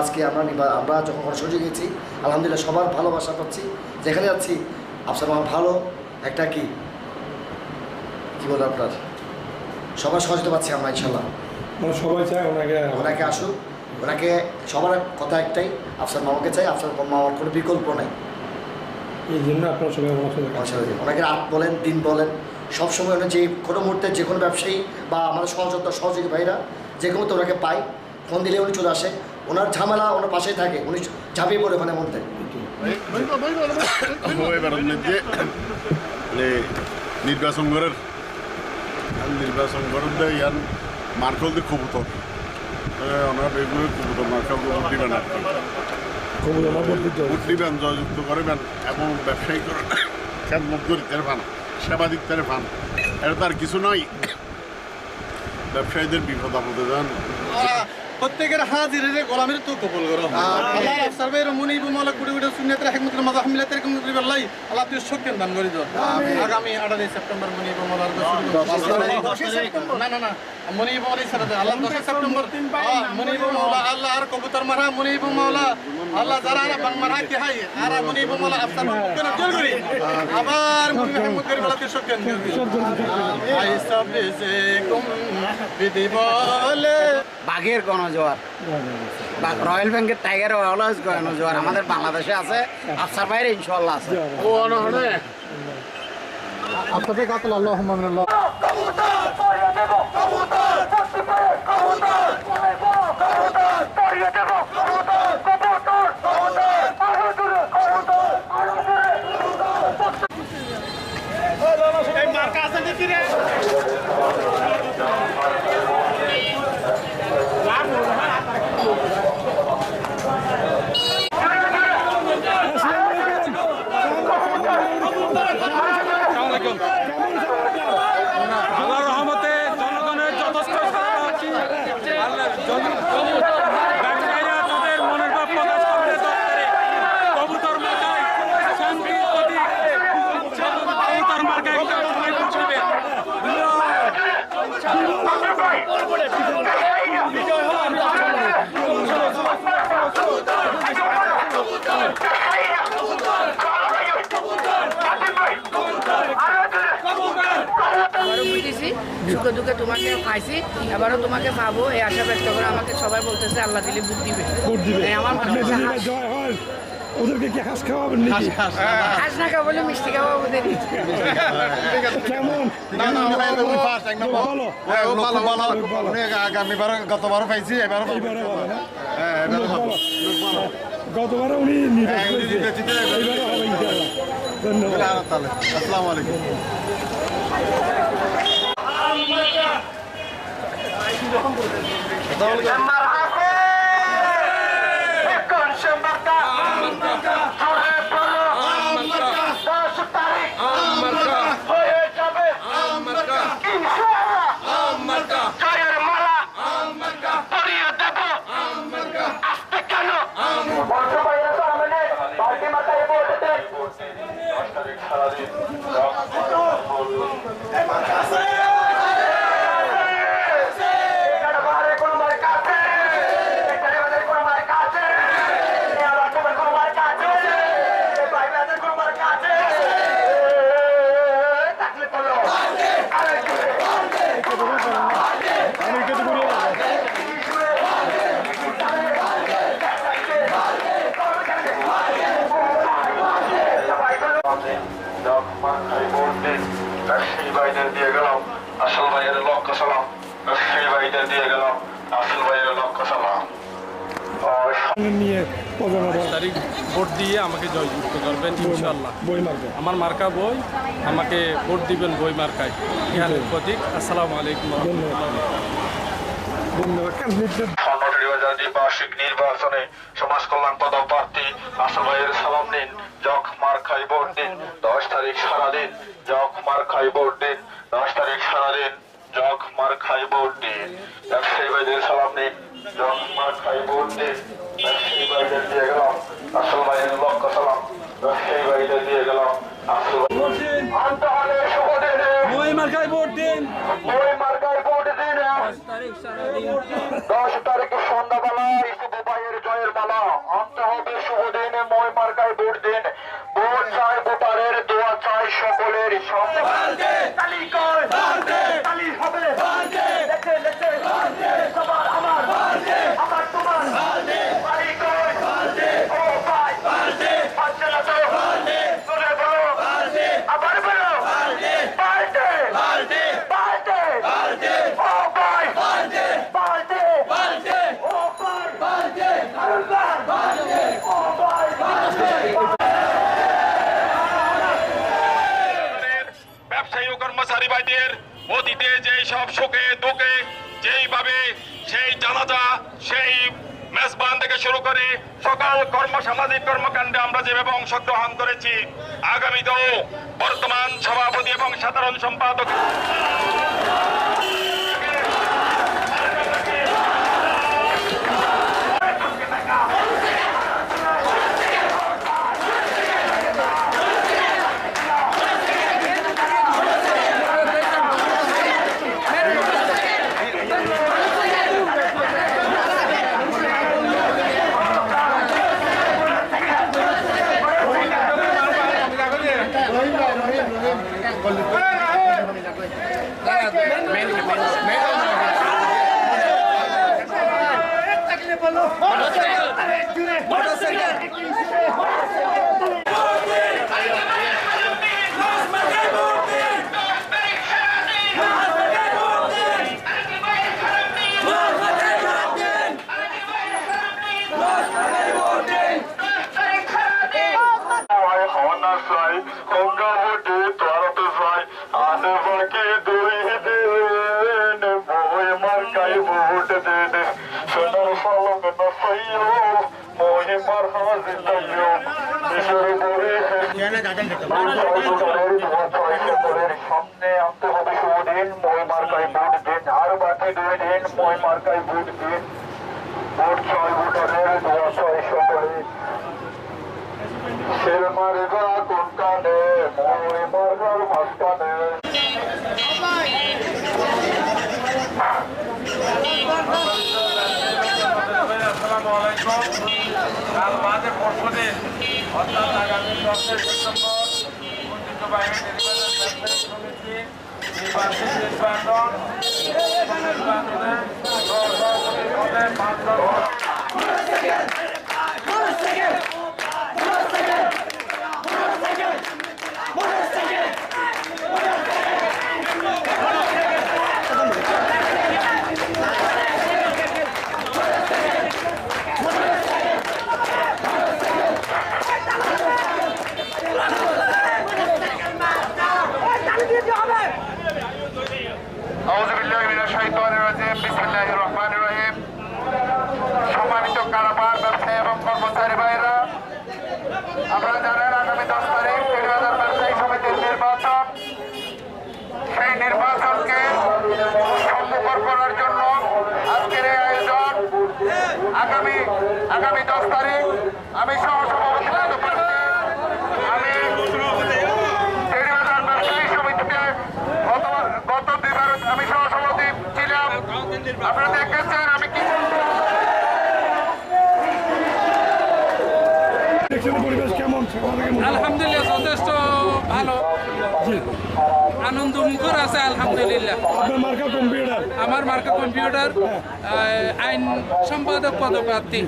আজকে আমরা আমরা যখন কর্মসূচি গেছি আলহামদুলিল্লাহ সবার ভালোবাসা পাচ্ছি যেখানে যাচ্ছি আফসার মামা ভালো একটা কি? কি বলে আপনার? সবার সহযোগিতা পাচ্ছি আমরা ইনশাল্লাহ। সবাই চায় ওনাকে ওনাকে আসুক ওনাকে সবার কথা একটাই আফসার মামাকে চাই আফসার মামার কোনো বিকল্প নেই। এই জন্য আপনার সবাই ওনার ওনাকে রাত বলেন দিন বলেন সবসময় উনি যে কোনো মুহূর্তে যে কোনো ব্যবসায়ী বা আমাদের সহযোদ্ধা সহযোগী ভাইরা যে কোনো তো ওনাকে পাই ফোন দিলে উনি চলে আসে। ওনার ঝামেলা ওনার পাশেই থাকে উনি ঝাঁপিয়ে পড়ে ওখানে মধ্যে মানে নির্বাচন করার নির্বাচন করার ইয়ার মার্কল দিয়ে কবুতর ওনারা কবুতর মার্কাল দিবেন আর ভোট দিবেন জয়যুক্ত করবেন এবং ব্যবসায়ী খেদমত করি তেরে দিক তেরে পান এটা তো আর কিছু নয়। ব্যবসায়ীদের বিপদ আপদে যান প্রত্যেকের হাজির রে গোলামের তো কবুল করো। আল্লাহ সার্ভের মুনি বুমলা কুড়ি কুড়ি সুন্নাতের হিকমতের মাযা হামিলাতের কম করি আল্লাহ। আল্লাহ তুই শক্তির দান করি দাও। আগামী 28 সেপ্টেম্বর মুনি বুমলার না না না। মুনি বুমলা সারা আল্লাহ 10 সেপ্টেম্বর। মুনি বুমলা আল্লাহ আর কবুতর মারা মুনি বুমলা আল্লাহ যারা আর বাং মারা কি হাই? আর মুনি বুমলা আফসার মুকেন জল করি আবার করি আল্লাহ তুই দান বলে। বাঘের গণজোয়ার বা রয়্যাল ব্যাংকের টাইগার অলওয়েজ জোয়ার আমাদের বাংলাদেশে আছে আফসার বাইরে ইনশাল্লাহ আছে আপনাদের কাতল আল্লাহ কবুতর আল্লাহর রহমতে জনগণের যথেষ্ট সাড়া পাচ্ছি আল্লাহ জন- ব্যবসায়ীরা তাদের মনের ভাব প্রকাশ করতে দরকারে কবুতর মার্কায় শান্তির প্রতীক কবুতর মার্কায় একটা সবাই ভোট দেবেন। বুঝেছি সুখে দুঃখে তোমাকে খাইছি এবারও তোমাকে পাবো এই আশা ব্যক্ত করে আমাকে সবাই বলতেছে আল্লাহ দিলে বুদ্ধি দিবে। আমার মনে হয় জয় হয় ওদেরকে কি হাঁস খাওয়াবেন নাকি? হাঁস না মিষ্টি ওদের। কেমন? হ্যাঁ আগামীবার গতবারও পাইছি এবারও হ্যাঁ? উনি হ্যাঁ, উনি ধন্যবাদ। আসসালামু আলাইকুম ব্যবসায়ী ভাইদের দিয়ে গেলাম আসল ভাইয়ের লক্ষ্য সালাম ভাইদের দিয়ে গেলাম আসল ভাইয়ের লক্ষ্য সালাম নিয়ে তারিখ ভোট দিয়ে আমাকে জয়যুক্ত করবেন ইনশাল্লাহ বই মারবে আমার মার্কা বই আমাকে ভোট দিবেন বই মার্কায় প্রতীক আসসালামু আলাইকুম ধন্যবাদ নির্দেশ স্বর্ণটি নির্বাচনে সমাজ কল্যাণ পদপ্রার্থী আসল ভাইয়ের সালাম নিন। জক মার খাই ভোট দিন দশ তারিখ সারাদিন জক মার খাই ভোট দিন দশ তারিখ সারাদিন জক ভোট দিন ব্যবসায়ী ভাইদের সালাম নিন। জক মার খাই ভোট দিন ব্যবসায়ী ভাইদের দিয়ে গেলাম। আসল ভাইয়ের লক্ষ্য সালাম। ব্যবসায়ী ভাইদের দিয়ে গেলাম। আসল আনতে হলে শুভ দিনে ভোট দিন। দশ তারিখে সন্ধ্যাবেলায় শুভ ভাইয়ের জয়ের মালা। আনতে হবে শুভ দিন মই মার্কায় ভোট দিন। ভোট চাই ভোটারের দোয়া চাই সকলের। সঙ্গে হবে লেখে লেখে সবার আমার আমার তোমার তালি কর ও ভাই পাচ্ছে না তো চলে বলো আবার বলো পাল্টে পাল্টে ও ভাই পাল্টে ও ভাই ব্যবসায়ী ও কর্মচারী ভাইদের অতীতে যেই সব সুখে দুঃখে যেইভাবে সেই জানাজা, সেই মেজবান থেকে শুরু করে সকাল কর্ম সামাজিক কর্মকাণ্ডে আমরা যেভাবে অংশগ্রহণ করেছি, আগামীতেও বর্তমান সভাপতি এবং সাধারণ সম্পাদক me na sayo, mohi mar hazi tayo, ishar bore সামনে আনতে হবে সুদিন মই মার্কাই ভোট দিন আর বাকি দুই দিন মই মার্কাই ভোট দিন ভোট ছয় ভোটারের দোয়া ছয় সকলে শির মারগা কোনকানে মই অর্থাৎ আগামী দশই সেপ্টেম্বর মুক্তিযুদ্ধ ব্যবসায়ী সমিতি নির্বাচন নির্বাচন নির্বাচনে পদে পাঁচজন সম্মানিত কারাবার ব্যবসায়ী এবং কর্মচারী ভাইরা আপনারা জানেন আগামী দশ তারিখ টেরিবাজার ব্যবসায়ী সমিতির নির্বাচন। সেই নির্বাচনকে সম্মুখর করার জন্য আজকের আয়োজন। আগামী আগামী দশ তারিখ আমি সহ সভাপতি পদপ্রার্থী আমি টেরিবাজার ব্যবসায়ী সমিতিতে গত গত দুইবার আমি সহসভাপতি ছিলাম আপনারা দেখেছেন আমি কি ইলেকশনের পরিবেশ কেমন সেখান থেকে মনে হয়? আলহামদুলিল্লাহ যথেষ্ট ভালো। আনন্দ মুখর আছে আলহামদুলিল্লাহ। আমার মার্কা কম্পিউটার আইন সম্পাদক পদপ্রার্থী।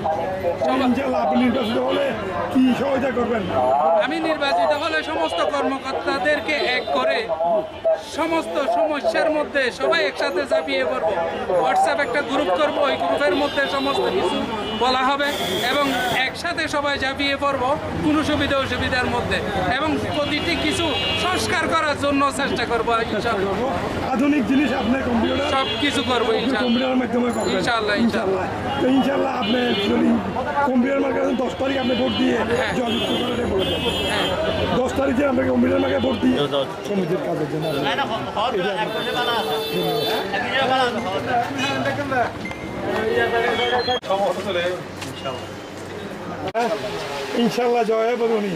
আমি নির্বাচিত হলে সমস্ত কর্মকর্তাদেরকে এক করে সমস্ত সমস্যার মধ্যে সবাই একসাথে চাপিয়ে পড়ব। হোয়াটসঅ্যাপ একটা গ্রুপ করব ওই গ্রুপের মধ্যে সমস্ত কিছু বলা হবে এবং একসাথে সবাই ঝাঁপিয়ে পড়ব কোনো সুবিধা অসুবিধার মধ্যে এবং প্রতিটি কিছু সংস্কার করার জন্য চেষ্টা করব ইনশাল্লাহ আধুনিক জিনিস আপনার কম্পিউটার সব কিছু করব ইনশাল্লাহ কম্পিউটারের মাধ্যমে করবেন ইনশাআল্লাহ, ইনশাআল্লাহ। তো ইনশাল্লাহ আপনি যদি কম্পিউটার মার্কে দশ তারিখ আপনি ভোট দিয়ে হ্যাঁ। জয়যুক্ত করে বলে হ্যাঁ দশ তারিখে আমরা কম্পিউটার মার্কে ভোট দিয়ে সমিতির কাজের জন্য ইনশাল্লাহ জয় হবে উনি।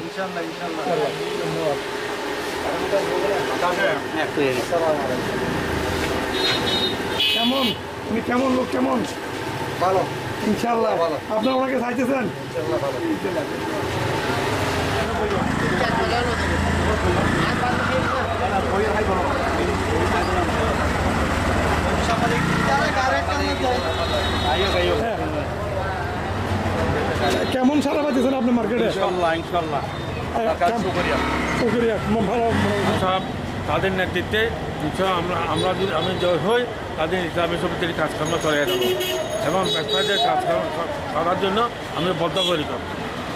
কেমন? উনি কেমন লোক কেমন? ভালো। ইনশাল্লাহ। আপনারা ওনাকে চাইতেছেন? কেমন সারা পাইতেছেন আপনি মার্কেটে ইনশাল্লাহ ইনশাল্লাহ শুক্রিয়া। ভালো সব তাদের নেতৃত্বে আমরা আমরা যদি আমি জয় হই তাদের ইসলামী সমিতির কাজকর্ম করে যাব। এবং ব্যবসায়ীদের কাজকর্ম করার জন্য আমি বদ্ধপরিকর।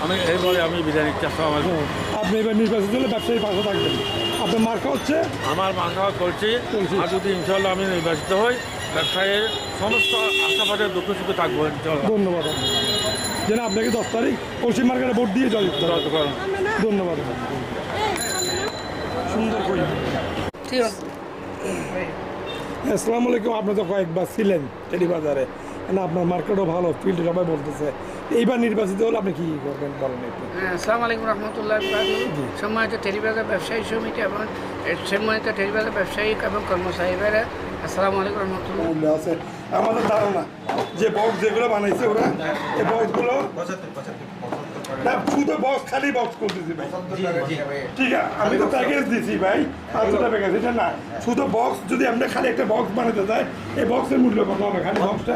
আমি এই বলে আমি বিদায় নিচ্ছি। আসসালামু আলাইকুম। আপনি এবার নির্বাচিত হলে ব্যবসায়ী পাশে থাকবেন। আপনার মার্কা হচ্ছে? আমার মাথা করছি। আর যদি ইনশাল্লাহ আমি নির্বাচিত হই ব্যবসায়ের সমস্ত আশাবাদের দুঃখ সুখে থাকব ইনশাল্লাহ ধন্যবাদ। যেন আপনাকে দশ তারিখ পশ্চিম মার্কেটে ভোট দিয়ে জয়। ধন্যবাদ। সুন্দর করি। ঠিক আছে আসসালামু আলাইকুম আপনি তো কয়েকবার ছিলেন টেলিবাজারে। না আপনার মার্কেটও ভালো ফিল্ড সবাই বলতেছে। এইবার নির্বাচিত হলে আপনি কি করবেন বলেন একটু? হ্যাঁ, আসসালামু আলাইকুম রহমতুল্লাহ সম্মানিত টেলিবাজার ব্যবসায়ী সমিতি এবং সম্মানিত টেলিবাজার ব্যবসায়িক এবং কর্মচারীরা আসসালামু আলাইকুম রহমতুল্লাহ। আমাদের ধারণা যে বক্স যেগুলো বানাইছে ওরা এই বক্সগুলো না শুধু বক্স খালি বক্স করতেছি ভাই। ঠিক আছে আমি তো প্যাকেজ দিছি ভাই প্যাকেজ এটা না শুধু বক্স যদি আমরা খালি একটা বক্স বানাতে চাই এই বক্সের মূল্য কত হবে? খালি বক্সটা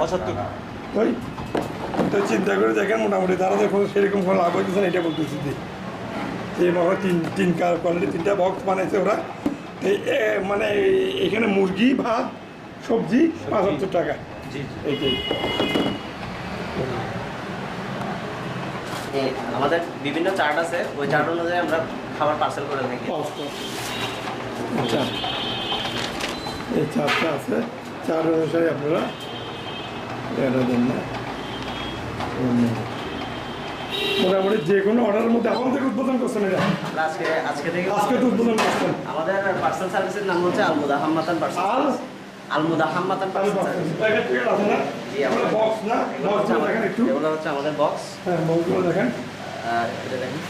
ওই তো চিন্তা করে দেখেন মোটামুটি তারা দেখুন সেরকম কোনো লাভ হইতেছে না এটা বলতেছি যে যে মনে তিন তিন কার কোয়ালিটি তিনটা বক্স বানাইছে ওরা। এই এ, মানে এখানে মুরগি ভাত সবজি পাঁচাত্তর টাকা। এইটাই। আমাদের বিভিন্ন চার্ট আছে ওই চার্ট অনুযায়ী আমরা খাবার পার্সেল করে থাকি। আচ্ছা। এই চারটা আছে। চার অনুসারে আপনারা এটা দেন না। মোটামুটি যে কোনো অর্ডারের মধ্যে এখন থেকে উদ্বোধন করছেন এটা। আজকে আজকে থেকে আজকে তো উদ্বোধন করছেন। আমাদের পার্সেল সার্ভিসের নাম হচ্ছে আলমুদা হাম্মাতান পার্সেল আলমুদা হাম্মাতান বক্স এগুলো হচ্ছে আমাদের দেখেন একটু এগুলো হচ্ছে আমাদের বক্স হ্যাঁ বক্সগুলো দেখেন। আর এটা দেখেন।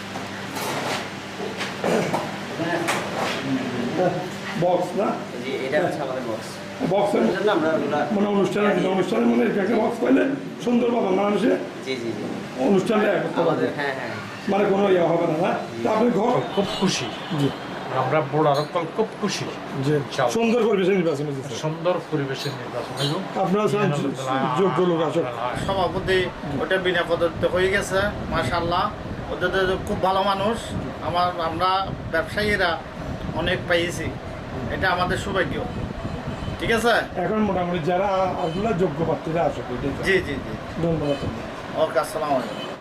বক্স না? জি এটা হচ্ছে আমাদের বক্স বক্সের আমরা ওগুলা মানে অনুষ্ঠানে অনুষ্ঠানের মধ্যে একটা বক্স পাইলে মানুষে জি জি অনুষ্ঠানে আমাদের হ্যাঁ হ্যাঁ। মানে কোনো ইয়ে হবে না না? আপনি ঘর খুব খুশি। জি। আমরা বড় রকম খুব খুশি। সুন্দর পরিবেশে নির্বাচন সুন্দর পরিবেশের নির্বাচন আপনারা যোগ্য লোক আসুন সভাপতি ওটা বিনা পদত্ব হয়ে গেছে মাশাল্লাহ ওদের খুব ভালো মানুষ। আমার আমরা ব্যবসায়ীরা অনেক পাইছি। এটা আমাদের সৌভাগ্য। ঠিক আছে? এখন মোটামুটি যারা আসলে যোগ্য প্রার্থীরা তো। জি জি জি। ধন্যবাদ ওকে আসসালামু আলাইকুম।